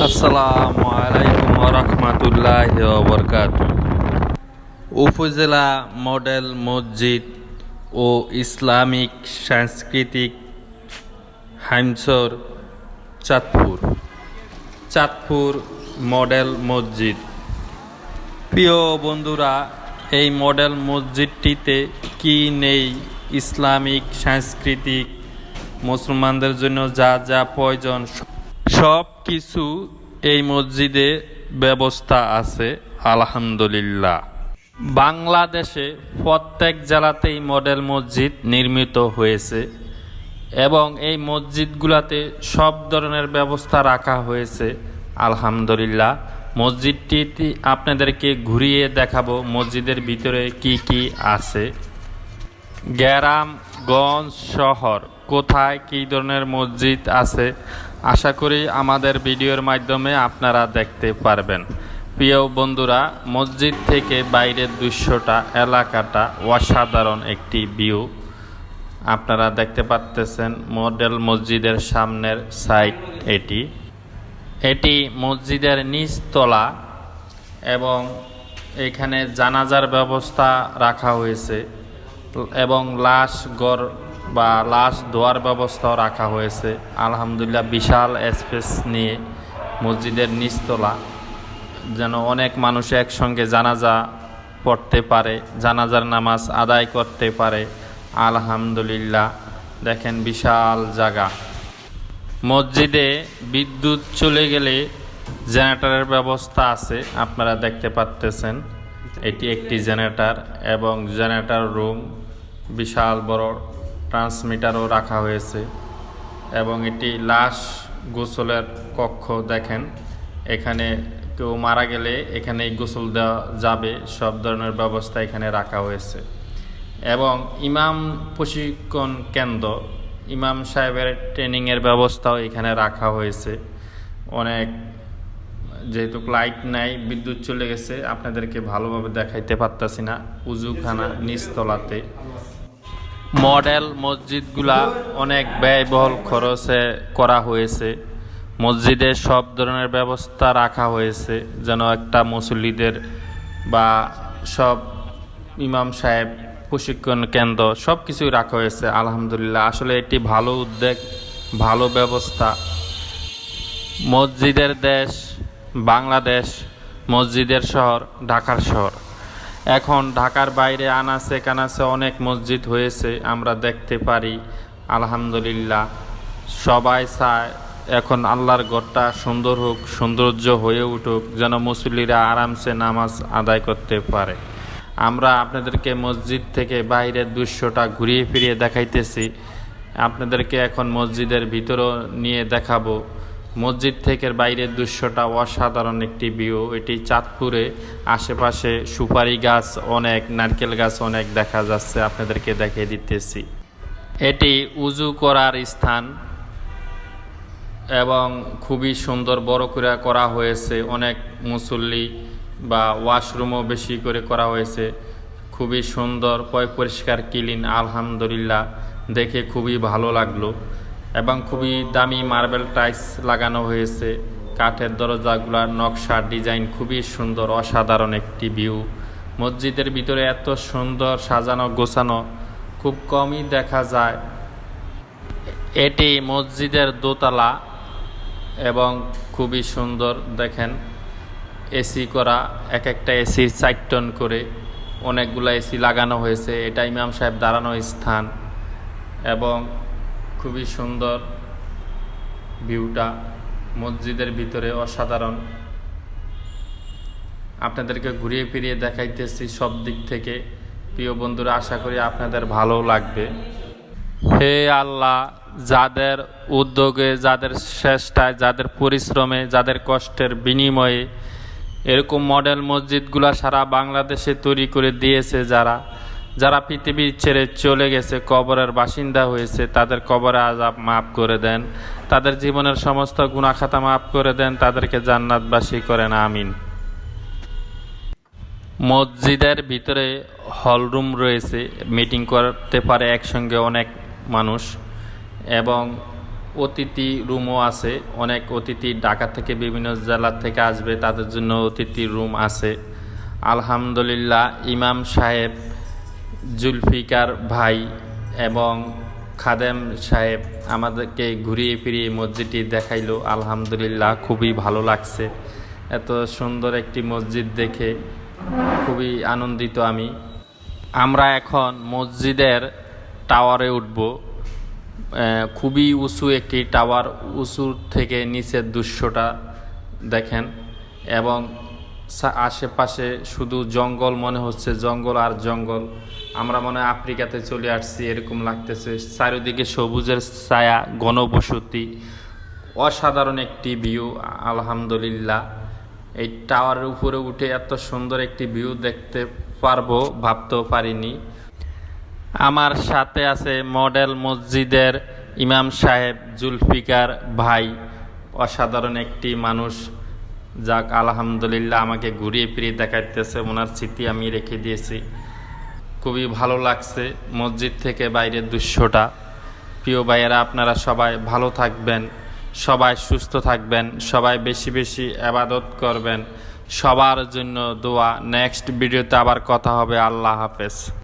আসসালামু রহমতুল্লাহ বরকাত উপজেলা মডেল মসজিদ ও ইসলামিক সাংস্কৃতিক হাইমসর চাঁদপুর। চাঁদপুর মডেল মসজিদ। প্রিয় বন্ধুরা, এই মডেল মসজিদটিতে কি নেই ইসলামিক সাংস্কৃতিক মুসলমানদের জন্য যা যা প্রয়োজন? সব কিছু এই মসজিদে ব্যবস্থা আছে, আলহামদুলিল্লাহ। বাংলাদেশে প্রত্যেক জেলাতেই মডেল মসজিদ নির্মিত হয়েছে এবং এই মসজিদগুলোতে সব ধরনের ব্যবস্থা রাখা হয়েছে, আলহামদুলিল্লাহ। মসজিদটি আপনাদেরকে ঘুরিয়ে দেখাবো মসজিদের ভিতরে কি কি আছে। গ্রাম গঞ্জ শহর, কোথায় কী ধরনের মসজিদ আছে? আশা করি আমাদের ভিডিওর মাধ্যমে আপনারা দেখতে পারবেন। প্রিয় বন্ধুরা, মসজিদ থেকে বাইরের দৃশ্যটা, এলাকাটা অসাধারণ একটি ভিউ আপনারা দেখতে পাচ্তেছেন মডেল মসজিদের সামনের সাইড এটি। এটি মসজিদের নিচতলা এবং এখানে জানাজার ব্যবস্থা রাখা হয়েছে এবং লাশ গড় বা লাশ ধোয়ার ব্যবস্থাও রাখা হয়েছে। আলহামদুলিল্লাহ বিশাল স্পেস নিয়ে মসজিদের নিচতলা, যেন অনেক মানুষ একসঙ্গে জানাজা পড়তে পারে, জানাজার নামাজ আদায় করতে পারে। আলহামদুলিল্লাহ, দেখেন বিশাল জায়গা। মসজিদে বিদ্যুৎ চলে গেলে জেনারেটরের ব্যবস্থা আছে, আপনারা দেখতে পাচ্তেছেন এটি একটি জেনারেটর এবং জেনারেটার রুম, বিশাল বড় ট্রান্সমিটারও রাখা হয়েছে এবং এটি লাশ গোসলের কক্ষ দেখেন। এখানে কেউ মারা গেলে এখানেই গোসল দেওয়া যাবে, সব ধরনের ব্যবস্থা এখানে রাখা হয়েছে। এবং ইমাম প্রশিক্ষণ কেন্দ্র, ইমাম সাহেবের ট্রেনিংয়ের ব্যবস্থাও এখানে রাখা হয়েছে। অনেক, যেহেতু লাইট নাই, বিদ্যুৎ চলে গেছে, আপনাদেরকে ভালোভাবে দেখাইতে পারতাছি না। উজুখানা নিচতলাতে। মডেল মসজিদগুলা অনেক ব্যয়বহুল খরচে করা হয়েছে। মসজিদে সব ধরনের ব্যবস্থা রাখা হয়েছে, যেন একটা মুসল্লিদের বা সব ইমাম সাহেব, প্রশিক্ষণ কেন্দ্র সব কিছুই রাখা হয়েছে, আলহামদুলিল্লাহ। আসলে এটি ভালো উদ্যোগ, ভালো ব্যবস্থা। মসজিদের দেশ বাংলাদেশ, মসজিদের শহর ঢাকার শহর। এখন ঢাকার বাইরে আনাচে কানাচে অনেক মসজিদ হয়েছে, আমরা দেখতে পারি। আলহামদুলিল্লাহ। সবাই চায় এখন আল্লাহর ঘরটা সুন্দর হোক, সৌন্দর্য হয়ে উঠুক, যেন মুসল্লিরা আরামসে নামাজ আদায় করতে পারে। আমরা আপনাদেরকে মসজিদ থেকে বাইরের দৃশ্যটা ঘুরিয়ে ফিরিয়ে দেখাইতেছি। আপনাদেরকে এখন মসজিদের ভিতরও নিয়ে দেখাবো। মসজিদ থেকে বাইরের দৃশ্যটা অসাধারণ একটি ভিউ এটি চাঁদপুরে আশেপাশে সুপারি গাছ অনেক, নারকেল গাছ অনেক দেখা যাচ্ছে। আপনাদেরকে দেখিয়ে দিতেছি। এটি উজু করার স্থান এবং খুবই সুন্দর বড় করে করা হয়েছে। অনেক মুসল্লি বা ওয়াশরুমও বেশি করে করা হয়েছে। খুবই সুন্দর, পয় পরিষ্কার, ক্লিন, আলহামদুলিল্লাহ। দেখে খুবই ভালো লাগল। এবং খুবই দামি মার্বেল টাইলস লাগানো হয়েছে। কাঠের দরজাগুলার নকশা, ডিজাইন খুবই সুন্দর, অসাধারণ একটি ভিউ। মসজিদের ভিতরে এত সুন্দর সাজানো, গোছানো, খুব কমই দেখা যায়। এটি মসজিদের দোতলা এবং খুবই সুন্দর, দেখেন, এসি করা এক একটা এসির চার টন করে অনেকগুলো এসি লাগানো হয়েছে। এটা ইমাম সাহেব দাঁড়ানো স্থান এবং খুবই সুন্দর ভিউটা, মসজিদের ভিতরে অসাধারণ। আপনাদেরকে ঘুরিয়ে ফিরিয়ে দেখাইতেছি সব দিক থেকে। প্রিয় বন্ধুরা, আশা করি আপনাদের ভালো লাগবে। হে আল্লাহ, যাদের উদ্যোগে, যাদের চেষ্টায়, যাদের পরিশ্রমে, যাদের কষ্টের বিনিময়ে এরকম মডেল মসজিদগুলো সারা বাংলাদেশে তৈরি করে দিয়েছে যারা। যারা পৃথিবী ছেড়ে চলে গেছে, কবরের বাসিন্দা হয়েছে, তাদের কবরে আজাব মাফ করে দেন। তাদের জীবনের সমস্ত গুণাখাতা মাফ করে দেন, তাদেরকে জান্নাতবাসী করেন আমিন। মসজিদের ভিতরে হলরুম রয়েছে, মিটিং করতে পারে একসঙ্গে অনেক মানুষ, এবং অতিথি রুমও আছে। অনেক অতিথি ঢাকা থেকে বিভিন্ন জেলা থেকে আসবে, তাদের জন্য অতিথি রুম আছে। আলহামদুলিল্লাহ, ইমাম সাহেব জুলফিকার ভাই এবং খাদেম সাহেব আমাদেরকে ঘুরিয়ে ফিরিয়ে মসজিদটি দেখাইলো। আলহামদুলিল্লাহ খুবই ভালো লাগছে। এত সুন্দর একটি মসজিদ দেখে খুবই আনন্দিত আমি। আমরা এখন মসজিদের টাওয়ারে উঠব। খুবই উঁচু একটি টাওয়ার উঁচু থেকে নিচের দৃশ্যটা দেখেন এবং আশেপাশে শুধু জঙ্গল মনে হচ্ছে, জঙ্গল আর জঙ্গল। আমরা মনে হয় আফ্রিকাতে চলে আসছি, এরকম লাগতেছে। চারিদিকে সবুজের ছায়া, ঘনবসতি, অসাধারণ একটি ভিউ, আলহামদুলিল্লাহ। এই টাওয়ারের উপরে উঠে এত সুন্দর একটি ভিউ দেখতে পারব, ভাবতেও পারিনি। আমার সাথে আছে মডেল মসজিদের ইমাম সাহেব জুলফিকার ভাই। অসাধারণ একটি মানুষ। যাক, আলহামদুলিল্লাহ আমাকে ঘুরিয়ে ফিরিয়ে দেখাইতেছে, ওনার স্মৃতি আমি রেখে দিয়েছি। খুবই ভালো লাগছে মসজিদ থেকে বাইরের দৃশ্যটা। প্রিয় ভাইয়েরা, আপনারা সবাই ভালো থাকবেন, সবাই সুস্থ থাকবেন, সবাই বেশি বেশি আবাদত করবেন। সবার জন্য দোয়া। নেক্সট ভিডিওতে আবার কথা হবে। আল্লাহ হাফেজ।